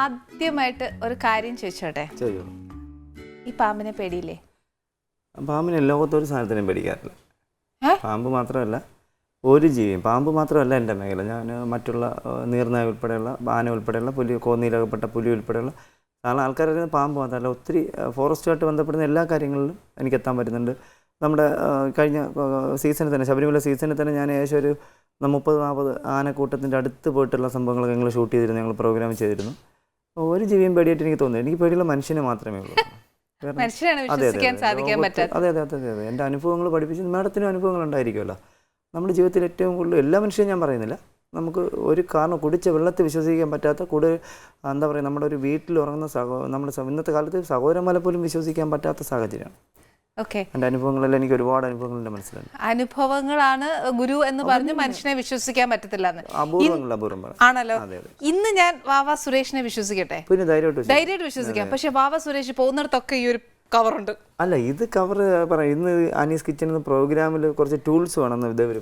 ആദ്യമായിട്ട് ഒരു കാര്യം ചോദിച്ചോട്ടെ? ചെയ്യോ ഈ പാമ്പിനെ പേടിയില്ലേ? പാമ്പിനെ ലോകത്തൊരു സാധനത്തിനും പേടിക്കാറില്ല. ഏ? പാമ്പ് മാത്രമല്ല ഒരു ജീവിയും. പാമ്പ് മാത്രമല്ല എന്റെ മേഖല. ഞാൻ മറ്റുള്ള ഏഹ്, നീർനായ ഉൾപ്പെടെയുള്ള ആന ഉൾപ്പെടെയുള്ള പുലി കോന്നിയിലകപ്പെട്ട പുലി ഉൾപ്പെടെയുള്ള കാരണം ആൾക്കാരറിയുന്ന പാമ്പ് മാത്രമല്ല ഒത്തിരി ഏഹ്, ഫോറസ്റ്റുമായിട്ട് ബന്ധപ്പെടുന്ന എല്ലാ കാര്യങ്ങളിലും എനിക്ക് എത്താൻ പറ്റുന്നുണ്ട്. നമ്മുടെ ഏഹ്, കഴിഞ്ഞ ഏഹ്, സീസണിൽ തന്നെ ശബരിമല സീസണിൽ തന്നെ ഞാൻ ഏകദേശം ഒരു മുപ്പത് നാൽപ്പത് ആനക്കൂട്ടത്തിന്റെ അടുത്ത് പോയിട്ടുള്ള സംഭവങ്ങളൊക്കെ ഞങ്ങൾ ഷൂട്ട് ചെയ്തിരുന്നു ഞങ്ങൾ പ്രോഗ്രാം ചെയ്തിരുന്നു. ഒരു ജീവിയും പേടിയായിട്ട് എനിക്ക് തോന്നുന്നു എനിക്ക് പേടിയുള്ള മനുഷ്യനെ മാത്രമേ ഉള്ളൂ. അതെ, അതെ, അതെ. അതെ എന്റെ അനുഭവങ്ങൾ പഠിപ്പിച്ച് മാഡത്തിന് അനുഭവങ്ങൾ ഉണ്ടായിരിക്കുമല്ലോ. നമ്മുടെ ജീവിതത്തിൽ ഏറ്റവും കൂടുതൽ എല്ലാ മനുഷ്യരും ഞാൻ പറയുന്നില്ല. നമുക്ക് ഒരു കാരണം കുടിച്ച വെള്ളത്തെ വിശ്വസിക്കാൻ പറ്റാത്ത കൂടുതൽ എന്താ പറയുക നമ്മുടെ ഒരു വീട്ടിൽ ഉറങ്ങുന്ന സഹോ നമ്മുടെ ഇന്നത്തെ കാലത്ത് സഹോദരന്മാരെ പോലും വിശ്വസിക്കാൻ പറ്റാത്ത സാഹചര്യമാണ്. ഓക്കെ എന്റെ അനുഭവങ്ങളെല്ലാം എനിക്ക് ഒരുപാട് അനുഭവങ്ങൾ എന്റെ മനസ്സിലുണ്ട്. അനുഭവങ്ങളാണ് ഗുരു എന്ന് പറഞ്ഞ് മനുഷ്യനെ വിശ്വസിക്കാൻ പറ്റത്തില്ല അപൂർവങ്ങൾ ആണല്ലോ. ഇന്ന് ഞാൻ വാവ സുരേഷിനെ വിശ്വസിക്കട്ടെ? പിന്നെ ധൈര്യമായിട്ട് വിശ്വസിക്കാം. ധൈര്യമായിട്ട് വിശ്വസിക്കാം. പക്ഷെ വാവ സുരേഷ് പോകുന്നിടത്തൊക്കെ ഈ ഒരു കവറുണ്ട്. അല്ല ഇത് കവർ പറയാം ഇന്ന് അനീസ് കിച്ചൺ പ്രോഗ്രാമിൽ കുറച്ച് ടൂൾസ് വേണം ഒരു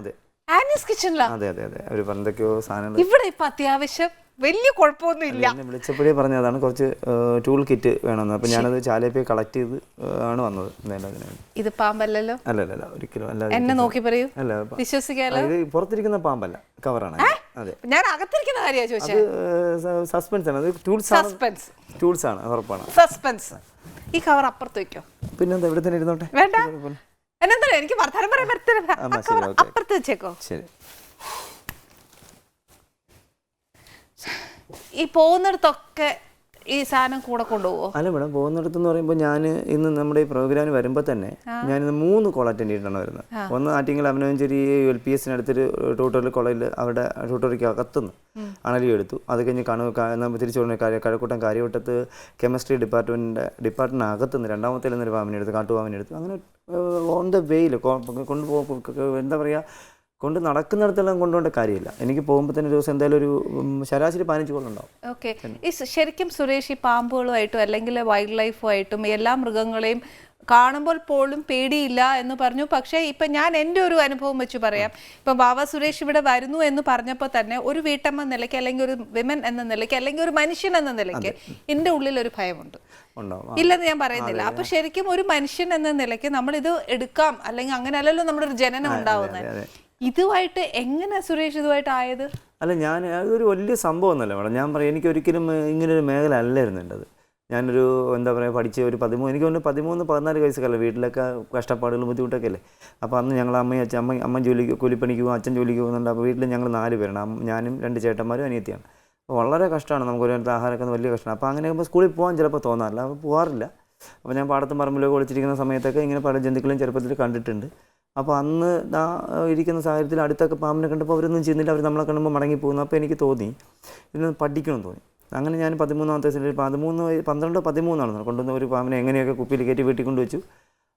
അതെ. ആനീസ് കിച്ചണിലാ. അതെ അതെ അതെ. അവർ എന്തൊക്കെയോ സാധനങ്ങൾ ഇവിടെ ഇപ്പൊ അത്യാവശ്യം വലിയ കുഴപ്പമൊന്നും ഇല്ല. എന്നെ വിളിച്ചപ്പോഴേ പറഞ്ഞതാണ് കുറച്ച് ടൂൾ കിറ്റ് വേണമെന്ന്. അപ്പൊ ഞാനത് ചാലേപ്പേ കളക്ട് ചെയ്ത് ആണ് വന്നത്. ഇത് പാമ്പല്ലല്ലോ? അല്ല അല്ല അല്ല ഒരിക്കലും അല്ല എന്നെ നോക്കി പറയൂ. അല്ല വിശ്വസിക്കാലോ? ഇത് പുറത്തിരിക്കുന്ന പാമ്പല്ല കവറാണ് അതെ. ഞാൻ അകത്തിരിക്കുന്ന കാര്യമാണ് ചോദിച്ചത് സസ്പെൻസ് ആണ്. അത് ടൂൾസ് ആണ്. സസ്പെൻസ് ടൂൾസ് ആണ് ഉറപ്പാണ്. സസ്പെൻസ് ഈ കവർ അപ്പുറത്ത് വെക്കോ. പിന്നെന്താ ഇവിടെ തന്നെ ഇരുന്നോട്ടെ. വേണ്ട. എന്നെന്താ എനിക്ക് വർത്താനം പറയാൻ എന്നാ ശരി, അപ്പുറത്ത് വെച്ചേക്കോ. ശരി. ഈ പോകുന്നിടത്തൊക്കെ ഈ സാധനം കൂടെ കൊണ്ടുപോവോ? അല്ല മേഡം പോകുന്നിടത്തെന്ന് പറയുമ്പോൾ ഞാൻ ഇന്ന് നമ്മുടെ ഈ പ്രോഗ്രാമിന് വരുമ്പോൾ തന്നെ ഞാൻ ഇന്ന് മൂന്ന് കോൾ അറ്റൻഡ് ചെയ്തിട്ടാണ് വരുന്നത്. ഒന്ന് ആറ്റിങ്ങൽ അഭിനവഞ്ചേരി എൽ പി എസിന് അടുത്തൊരു ട്യൂട്ടോറിയൽ കോളേജിൽ അവിടെ ട്യൂട്ടോറിക്ക് അകത്തുനിന്ന് അണലി എടുത്തു. അത് കഴിഞ്ഞ് കണു തിരിച്ചു പറഞ്ഞ കഴക്കൂട്ടം കാര്യവട്ടത്ത് കെമിസ്ട്രി ഡിപ്പാർട്ട്മെന്റിന്റെ ഡിപ്പാർട്ട്മെന്റ് അകത്തുനിന്ന് രണ്ടാമത്തെ എന്നൊരു പാമ്പിനെ എടുത്തു കാട്ടുപാമ്പിനെ എടുത്തു അങ്ങനെ ഓൺ ദ വേയിൽ കൊണ്ടുപോകും എന്താ പറയുക കൊണ്ട് നടക്കുന്നിടത്തെല്ലാം കൊണ്ടുപോകേണ്ട കാര്യമില്ല. എനിക്ക് പോകുമ്പോൾ തന്നെ ദിവസം എന്തായാലും ഒരു ശരാശരി പതിനഞ്ച് കൊണ്ടുണ്ടാവും ഓക്കെ ശരിക്കും സുരേഷ് ഈ പാമ്പുകളുമായിട്ടും അല്ലെങ്കിൽ വൈൽഡ് ലൈഫുമായിട്ടും എല്ലാ മൃഗങ്ങളെയും കാണുമ്പോൾ പോലും പേടിയില്ല എന്ന് പറഞ്ഞു. പക്ഷേ ഇപ്പൊ ഞാൻ എന്റെ ഒരു അനുഭവം വെച്ച് പറയാം. ഇപ്പൊ ബാബ സുരേഷ് ഇവിടെ വരുന്നു എന്ന് പറഞ്ഞപ്പോൾ തന്നെ ഒരു വീട്ടമ്മ നിലയ്ക്ക് അല്ലെങ്കിൽ ഒരു വിമൻ എന്ന നിലയ്ക്ക് അല്ലെങ്കിൽ ഒരു മനുഷ്യൻ എന്ന നിലയ്ക്ക് എന്റെ ഉള്ളിൽ ഒരു ഭയമുണ്ട്. ഇല്ലെന്ന് ഞാൻ പറയുന്നില്ല. അപ്പൊ ശരിക്കും ഒരു മനുഷ്യൻ എന്ന നിലയ്ക്ക് നമ്മൾ ഇത് എടുക്കാം. അല്ലെങ്കിൽ അങ്ങനെ അല്ലല്ലോ നമ്മുടെ ഒരു ജനനം ഉണ്ടാവുന്നത്. ഇതുമായിട്ട് എങ്ങനെ സുരേഷ് ഇതുമായിട്ട് ആയത്? അല്ല ഞാൻ അതൊരു വലിയ സംഭവം ഒന്നല്ല മേഡം. ഞാൻ പറയാം എനിക്ക് ഒരിക്കലും ഇങ്ങനൊരു മേഖല അല്ലായിരുന്നു എന്റെ ഞാനൊരു എന്താ പറയുക പഠിച്ച ഒരു പതിമൂന്ന് എനിക്ക് ഒന്ന് പതിമൂന്ന് പതിനാല് വയസ്സൊക്കെ വീട്ടിലൊക്കെ കഷ്ടപ്പാടുകൾ ബുദ്ധിമുട്ടൊക്കെ അല്ലേ അപ്പോൾ അന്ന് ഞങ്ങൾ അമ്മയും അച്ഛൻ അമ്മ അമ്മ ജോലിക്ക് കൂലിപ്പണിക്ക് പോകും അച്ഛൻ ജോലിക്ക് പോകുന്നുണ്ട്. അപ്പോൾ വീട്ടിൽ ഞങ്ങൾ നാല് പേരാണ്. ഞാനും രണ്ട് ചേട്ടന്മാരും അനിയത്തിയാണ്. അപ്പോൾ വളരെ കഷ്ടമാണ് നമുക്ക് ഒരു ആഹാരമൊക്കെ വലിയ കഷ്ടമാണ്. അപ്പോൾ അങ്ങനെ ആകുമ്പോൾ സ്കൂളിൽ പോകാൻ ചിലപ്പോൾ തോന്നാറില്ല. അപ്പോൾ പോകാറില്ല. അപ്പോൾ ഞാൻ പാടത്തും പറമ്പിലൊക്കെ ഒളിച്ചിരിക്കുന്ന സമയത്തൊക്കെ ഇങ്ങനെ പല ജന്തുക്കളും ചെറുപ്പത്തിൽ കണ്ടിട്ടുണ്ട്. അപ്പോൾ അന്ന് ആ ഇരിക്കുന്ന സാഹചര്യത്തിൽ അടുത്തൊക്കെ പാമ്പിനെ കണ്ടപ്പോൾ അവരൊന്നും ചെയ്യുന്നില്ല. അവർ നമ്മളെ കണ്ടുമ്പോൾ മടങ്ങി പോകുന്നു. അപ്പോൾ എനിക്ക് തോന്നി. ഇതിന് പഠിക്കണം തോന്നി. അങ്ങനെ ഞാൻ പതിമൂന്നാമത്തെ വയസ്സിൽ പതിമൂന്ന് പന്ത്രണ്ടോ പതിമൂന്നാണെന്ന് കൊണ്ടുവന്ന ഒരു പാമ്പിനെ എങ്ങനെയൊക്കെ കുപ്പിയിൽ കയറ്റി വീട്ടിൽ കൊണ്ടുവച്ചു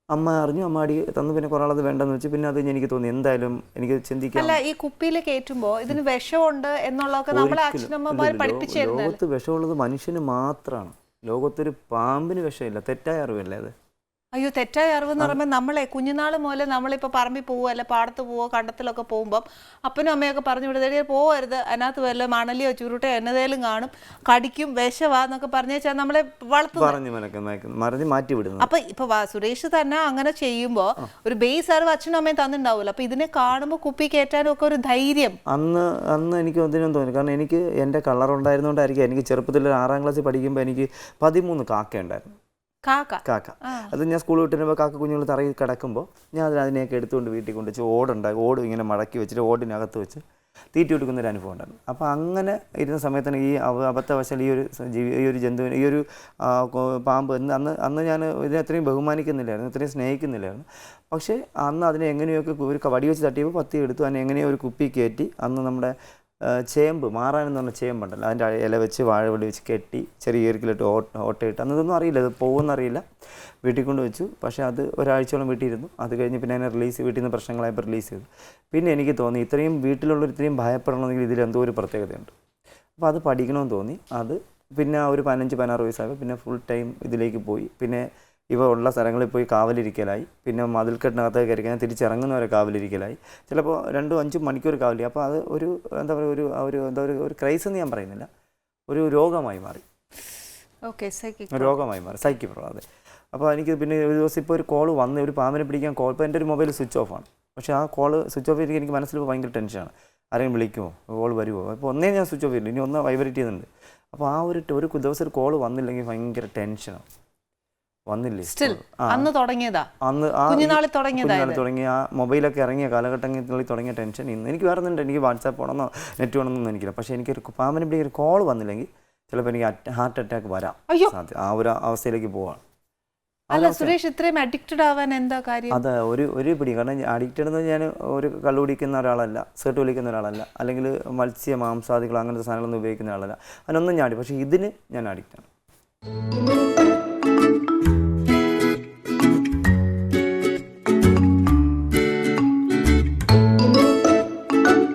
അമ്മ അറിഞ്ഞു അമ്മ അടി തന്നു പിന്നെ കുറേ ആളത് വേണ്ടെന്ന് വെച്ചു. പിന്നെ അത് എനിക്ക് തോന്നി എന്തായാലും എനിക്ക് ചിന്തിക്കാം. അല്ല ഈ കുപ്പിയിൽ കയറ്റുമ്പോൾ ഇതിന് വിഷമുണ്ട് എന്നുള്ളതൊക്കെ നമ്മളെ. അച്ഛനമ്മമാർ ലോകത്ത് വിഷമുള്ളത് മനുഷ്യന് മാത്രമാണ്. ലോകത്തൊരു പാമ്പിന് വിഷമില്ല തെറ്റായ അറിവല്ലേ അത്? അയ്യോ തെറ്റായ അറിവ് എന്ന് പറയുമ്പോൾ നമ്മളെ കുഞ്ഞുനാൾ മുതലേ നമ്മളിപ്പോൾ പറമ്പിൽ പോവുക അല്ലെ പാടത്ത് പോവുക കണ്ടത്തിലൊക്കെ പോകുമ്പം അപ്പനും അമ്മയൊക്കെ പറഞ്ഞു വിടുന്നത് പോകരുത് അതിനകത്ത് വല്ല മണലിയോ ചുരുട്ടയോ എന്നതേലും കാണും. കടിക്കും വിഷവാ എന്നൊക്കെ നമ്മളെ പറഞ്ഞു മനക്ക് മറിഞ്ഞ് മാറ്റി വിടുന്നത്. അപ്പൊ ഇപ്പൊ സുരേഷ് തന്നെ അങ്ങനെ ചെയ്യുമ്പോൾ ഒരു ബേസ് അറിവ് അച്ഛനും അമ്മയും തന്നിട്ടുണ്ടാവുമല്ലോ അപ്പൊ ഇതിനെ കാണുമ്പോൾ കുപ്പി കയറ്റാനും ഒക്കെ ഒരു ധൈര്യം. അന്ന് അന്ന് എനിക്ക് ഒന്നിനും തോന്നി കാരണം എനിക്ക് എന്റെ കളർ ഉണ്ടായിരുന്നുകൊണ്ടായിരിക്കും എനിക്ക് ചെറുപ്പത്തിൽ ആറാം ക്ലാസ്സിൽ പഠിക്കുമ്പോൾ എനിക്ക് പതിമൂന്ന് കാക്ക ഉണ്ടായിരുന്നു കാക്ക. അത് ഞാൻ സ്കൂളിൽ വിട്ട് വരുമ്പോൾ കാക്ക കുഞ്ഞുങ്ങൾ തറയിൽ കിടക്കുമ്പോൾ ഞാൻ അതിന് അതിനെയൊക്കെ എടുത്തുകൊണ്ട് വീട്ടിൽ കൊണ്ട് വെച്ച് ഓടുണ്ടായി ഓട് ഇങ്ങനെ മടക്കി വെച്ചിട്ട് ഓടിനകത്ത് വെച്ച് തീറ്റി കൊടുക്കുന്ന ഒരു അനുഭവം ഉണ്ടായിരുന്നു. അപ്പോൾ അങ്ങനെ ഇരുന്ന സമയത്താണ് ഈ അബദ്ധവശാൽ ഈ ഒരു ജീവി ഈ ഒരു ജന്തുവിനെ ഈ ഒരു പാമ്പ് എന്ന് അന്ന് അന്ന് ഞാൻ ഇതിനെ അത്രയും ബഹുമാനിക്കുന്നില്ലായിരുന്നു ഇത്രയും സ്നേഹിക്കുന്നില്ലായിരുന്നു. പക്ഷേ അന്ന് അതിനെ എങ്ങനെയൊക്കെ ഒരു വടി വെച്ച് തട്ടിയപ്പോൾ പത്തി എടുത്തു അതിനെ എങ്ങനെയോ ഒരു കുപ്പി കയറ്റി അന്ന് നമ്മുടെ ചേമ്പ് മാറാൻ എന്ന് പറഞ്ഞ ചേമ്പുണ്ടല്ലോ അതിന്റെ ഇല വെച്ച് വാഴവള്ളി വെച്ച് കെട്ടി ചെറിയ ഈർക്കിലിട്ട് ഓട്ട ഓട്ടയിട്ട് അന്ന് ഇതൊന്നും അറിയില്ല അത് പോകുമെന്നറിയില്ല വീട്ടിൽ കൊണ്ട് വെച്ചു. പക്ഷേ അത് ഒരാഴ്ചയോളം വീട്ടിയിരുന്നു. അത് കഴിഞ്ഞ് പിന്നെ അതിനെ റിലീസ് വീട്ടിൽ നിന്ന് പ്രശ്നങ്ങളായപ്പോൾ റിലീസ് ചെയ്തു. പിന്നെ എനിക്ക് തോന്നി ഇത്രയും വീട്ടിലുള്ളവർ ഇത്രയും ഭയപ്പെടണമെങ്കിൽ ഇതിൽ എന്തോ ഒരു പ്രത്യേകതയുണ്ട്. അപ്പോൾ അത് പഠിക്കണമെന്ന് തോന്നി. അത് പിന്നെ ഒരു പതിനഞ്ച് പതിനാറ് വയസ്സായപ്പോൾ പിന്നെ ഫുൾ ടൈം ഇതിലേക്ക് പോയി. പിന്നെ ഇവ ഉള്ള സ്ഥലങ്ങളിൽ പോയി കാവലിരിക്കലായി. പിന്നെ മതിൽക്കെട്ടിനകത്ത് കയറിക്കാൻ തിരിച്ചിറങ്ങുന്നവരെ കാവലിരിക്കലായി. ചിലപ്പോൾ രണ്ടും അഞ്ചും മണിക്കൂർ കാവലി. അപ്പോൾ അത് ഒരു എന്താ പറയുക ഒരു ഒരു എന്താ പറയുക ഒരു ക്രൈസ് എന്ന് ഞാൻ പറയുന്നില്ല. ഒരു രോഗമായി മാറി. ഓക്കെ രോഗമായി മാറി. സൈക്കി അതെ. അപ്പോൾ എനിക്ക് പിന്നെ ഒരു ദിവസം ഇപ്പോൾ ഒരു കോൾ വന്ന് ഒരു പാമ്പിനെ പിടിക്കാൻ കോൾ ഇപ്പോൾ എന്റെ ഒരു മൊബൈൽ സ്വിച്ച് ഓഫാണ് പക്ഷേ ആ കോൾ സ്വിച്ച് ഓഫ് ചെയ്തിട്ട് എനിക്ക് മനസ്സിൽ ഭയങ്കര ടെൻഷനാണ് ആരെങ്കിലും വിളിക്കുമോ കോൾ വരുമോ അപ്പോൾ ഒന്നേ ഞാൻ സ്വിച്ച് ഓഫ് ചെയ്തിട്ടുണ്ട്. ഇനി ഒന്ന് വൈബ്രേറ്റ് ചെയ്യുന്നുണ്ട്. അപ്പോൾ ആ ഒരു ഒരു ദിവസം ഒരു കോൾ വന്നില്ലെങ്കിൽ ഭയങ്കര ടെൻഷനാണ് വന്നില്ലേ? സ്റ്റിൽ അന്ന് തുടങ്ങിയതാ. അന്ന് കുഞ്ഞുനാളിൽ തുടങ്ങിയതാ തുടങ്ങിയ ആ മൊബൈലൊക്കെ ഇറങ്ങിയ കാലഘട്ടങ്ങളിൽ തുടങ്ങിയ ടെൻഷൻ ഇന്ന് എനിക്ക് വേറെ ഒന്നുണ്ട്. എനിക്ക് വാട്സാപ്പ് വേണമെന്നോ നെറ്റ് വേണമെന്നൊന്നും എനിക്കില്ല. പക്ഷേ എനിക്കൊരു പാമ്പിനെ പിടി ഒരു കോൾ വന്നില്ലെങ്കിൽ ചിലപ്പോൾ എനിക്ക് ഹാർട്ട് അറ്റാക്ക് വരാം. സാധ്യത ആ ഒരു അവസ്ഥയിലേക്ക് പോവാണ്. അല്ല സുരേഷ് ഇത്രയും അഡിക്റ്റഡ് ആവാൻ എന്താ കാര്യം? അത് ഒരു ഒരു പിടി. കാരണം അഡിക്റ്റഡ് എന്ന് ഞാൻ ഒരു കള്ളു കുടിക്കുന്ന ഒരാളല്ല സെർട്ട് വിളിക്കുന്ന ഒരാളല്ല അല്ലെങ്കിൽ മത്സ്യ മാംസാദികൾ അങ്ങനത്തെ സാധനങ്ങളൊന്നും ഉപയോഗിക്കുന്ന ആളല്ല. അതിനൊന്നും ഞാൻ പക്ഷേ ഇതിന് ഞാൻ അഡിക്റ്റാണ്